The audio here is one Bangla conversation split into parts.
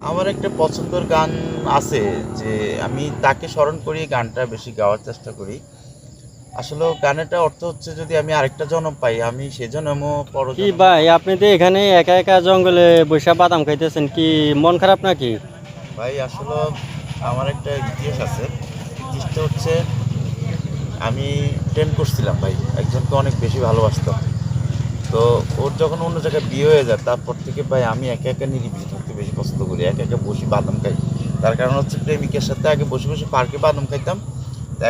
আমার একটা পছন্দের গান আছে যে আমি তাকে স্মরণ করি গানটা বেশি গাওয়ার চেষ্টা করি। আসলে গানেরটা অর্থ হচ্ছে যদি আমি আরেকটা জন্ম পাই আমি সে সেজন্মও পর কি ভাই আপনি তো এখানে একা একা জঙ্গলে বৈশা বাদাম খাইতেছেন কি মন খারাপ নাকি? ভাই আসলে আমার একটা ইতিহাস আছে। ইতিহাসটা হচ্ছে আমি প্রেম করছিলাম ভাই একজনকে অনেক বেশি ভালোবাসতাম। তো ওর যখন অন্য জায়গায় বিয়ে হয়ে যায় তারপর থেকে ভাই আমি একা একা নিরিবিলি। পছন্দ করি একা একা বসে বাদাম খাই। তার কারণ হচ্ছে প্রেমিকের সাথে আগে বসে বসে পার্কে বাদাম খাইতাম।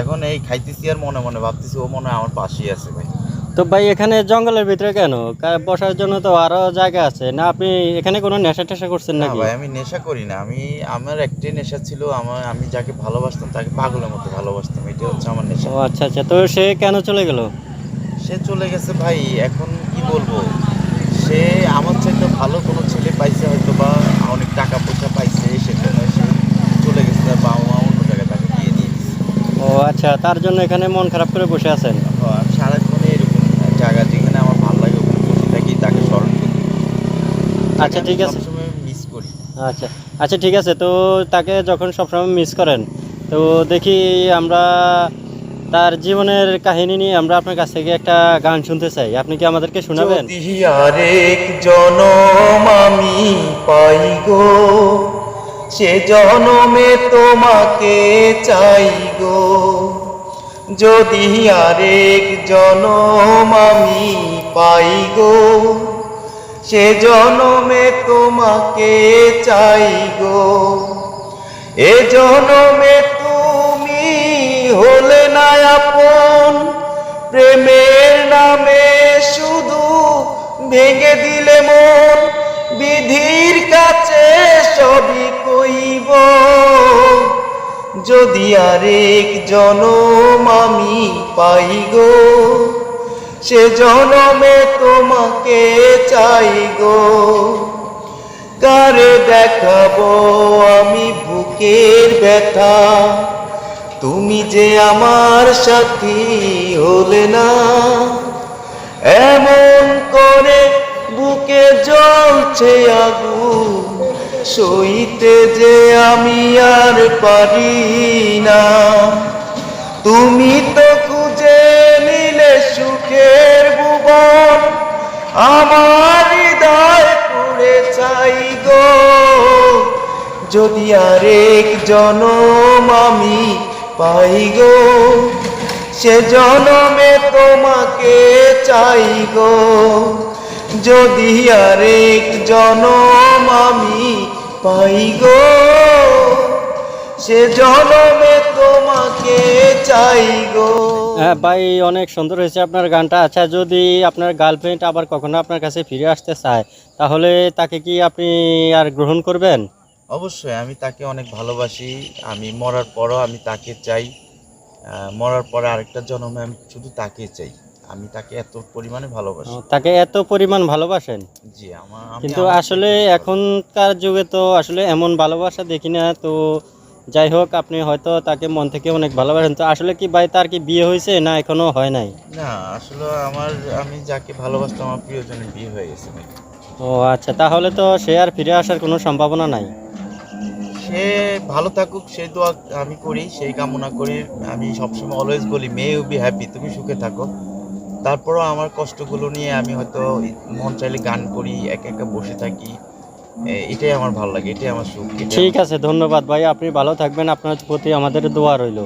এখন এই খাইতেছি আর মনে মনে ভাবতেছি ও মনে হয় আমার পাশেই আছে ভাই। তো ভাই এখানে জঙ্গলের ভিতরে কেন? বসার জন্য তো আরও জায়গা আছে। না আপনি এখানে কোনো নেশা টেশা করছেন না ভাই আমি নেশা করি না। আমি আমার একটাই নেশা ছিল আমার আমি যাকে ভালোবাসতাম তাকে পাগলের মতো ভালোবাসতাম। এটা হচ্ছে আমার নেশা। ও আচ্ছা আচ্ছা। তো সে কেন চলে গেল? সে চলে গেছে ভাই এখন কি বলব? সে আমার চাইতে ভালো কোনো ছেলে পাইছে হয়তো বা অনেক টাকা পয়সা পাইছে সেখানে সে চলে গেছে তার বাবা মা অন্য জায়গায় তাকে বিয়ে দিয়ে দিচ্ছে ও আচ্ছা তার জন্য এখানে মন খারাপ করে বসে আছেন? সারাক্ষণ এরকম জায়গা যেখানে আমার ভালো লাগে ওখানে বসে থাকি তাকে স্মরণ করি। আচ্ছা ঠিক আছে। সবসময় মিস করি। আচ্ছা আচ্ছা ঠিক আছে। তো তাকে যখন সবসময় মিস করেন তো দেখি আমরা তার জীবনের কাহিনী নিয়ে আমরা আপনার কাছ থেকে একটা গান শুনতে চাই। আপনি কি আমাদেরকে শোনাবেন? আরেক জনম আমি পাই গো, সে জনমে তোমাকে চাই গো। যদি আরেক জনম আমি পাই গো, সে জনমে তোমাকে চাই গো। এ জনমে আপন, প্রেমের নামে শুধু ভেঙে দিলে মন, বিধির কাছে সবই কইব। যদি আরেক জনম আমি পাই গো, সে জনমে তোমাকে চাই গো। কারে দেখাবো আমি বুকের ব্যথা? তুমি যে আমার সাথী হলে না, এমন করে বুকে জ্বলছে আগু সইতে যে আমি আর পারি না। তুমি তো খুঁজে নিলে সুখের ভুবন, আমার হৃদয় পুড়ে চাই গো। যদি আরেক জনম আমি পাই গো, সে জনমে তোমাকে চাই গো। যদি আরেক জনম আমি পাই গো, সে জনমে তোমাকে চাই গো। হ্যাঁ ভাই, অনেক সুন্দর হয়েছে আপনার গানটা। আচ্ছা যদি আপনার গার্লফ্রেন্ড আবার কখনো আপনার কাছে ফিরে আসতে চায়, তাহলে তাকে কি আপনি আর গ্রহণ করবেন? অবশ্যই আমি তাকে অনেক ভালোবাসি। আমি মরার পরও আমি তাকে চাই। মরার পরে আরেকটা জন্মে আমি শুধু তাকে চাই। আমি তাকে এত পরিমাণে ভালোবাসি। তাকে এত পরিমাণ ভালোবাসেন? জি আমার কিন্তু আসলে এখনকার যুগে তো আসলে এমন ভালোবাসা দেখি না। তো যাই হোক আপনি হয়তো তাকে মন থেকে অনেক ভালোবাসেন। তো আসলে কি ভাই তার কি বিয়ে হয়েছে না এখনও হয় নাই? না আসলে আমার আমি যাকে ভালোবাসতাম আমার প্রিয়জনের বিয়ে হয়ে গেছে। ও আচ্ছা তাহলে তো সে আর ফিরে আসার কোনো সম্ভাবনা নাই। সে ভালো থাকুক সেই দোয়া আমি করি সেই কামনা করি। আমি সবসময় অলওয়েজ বলি মে ইউ বি হ্যাপি তুমি সুখে থাকো। তারপরও আমার কষ্টগুলো নিয়ে আমি হয়তো মন চাইলে গান করি একা একা বসে থাকি। এটাই আমার ভালো লাগে এটাই আমার সুখ ঠিক আছে ধন্যবাদ। ভাই আপনি ভালো থাকবেন আপনার প্রতি আমাদের দোয়া রইল।